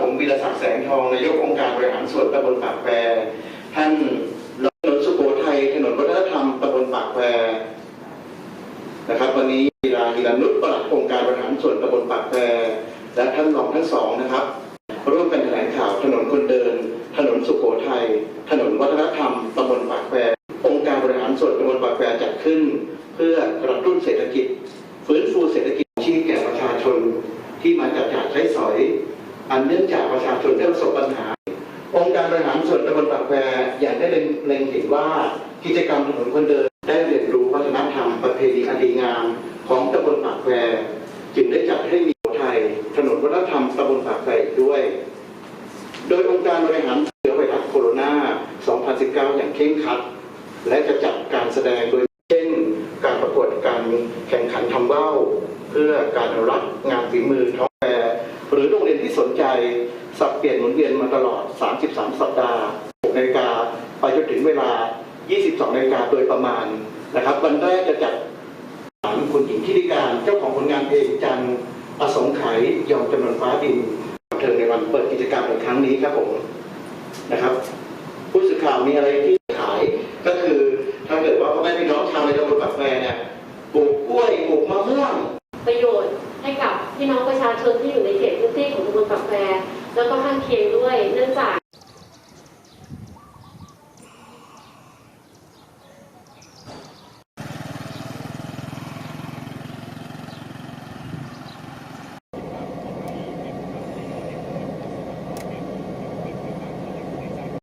ผมวีรศักดิ์แสงทองนายกองค์การบริหารส่วนตำบลปากแปรท่านรองถนนสุโขทัยถนนวัฒนธรรมตำบลปากแปรนะครับวันนี้วีราฮิรันุชปลัดองค์การบริหารส่วนตำบลปากแปรและท่านรองทั้งสองนะครับ ร่วมกันแถลงข่าวถนนคนเดิน ถนนสุโขทัยถนนวัฒนธรรมตำบลปากแปรองค์การบริหารส่วนตำบลปากแปรจัดขึ้น เพื่อกระตุ้นเศรษฐกิจ ฟื้นฟูเศรษฐกิจที่แก่ประชาชนที่มาจับจ่ายใช้สอย อันเนื่องจากประชาชนได้ประสบปัญหา องค์การบริหารส่วนตำบลปากแควอย่างได้เล็งเห็นว่ากิจกรรมถนนคนเดิน ได้เรียนรู้วัฒนธรรมประเพณีอันดีงาม ของตำบลปากแควจึงได้จัดให้มีไทย ถนนวัฒนธรรมตำบลปากแควด้วย โดยองค์การบริหารเชื้อไวรัสโคโรนา 2019 อย่างเคร่งครัด และจะจัดการแสดงโดยเช่น การประกวดการแข่งขันทำว่าวเพื่อการอนุรักษ์งานฝีมือท้อง สนใจสับเปลี่ยนหมุนเวียนมาตลอด 33 สัปดาห์6นาฬิกาไปจนถึงเวลา 22นาฬิกาโดยประมาณนะครับ วันแรกจะจัดถามคุณหญิงทิติการเจ้าของผลงานเพลงจันอสงไขยยอมจำนวนฟ้าดินเธอในวันเปิดกิจกรรมในครั้งนี้ครับผมนะครับ ผู้สื่อข่าวมีอะไรที่ขายก็คือถ้าเกิดว่าพ่อแม่พี่น้องชาวในตำบลปากแควเนี่ยปลูกกล้วยปลูกมะม่วง ประโยชน์ให้กับพี่น้องประชาชนที่อยู่ในเขตพื้นที่ของตำบลปากแควแล้วก็ข้างเคียงด้วย เนื่องจาก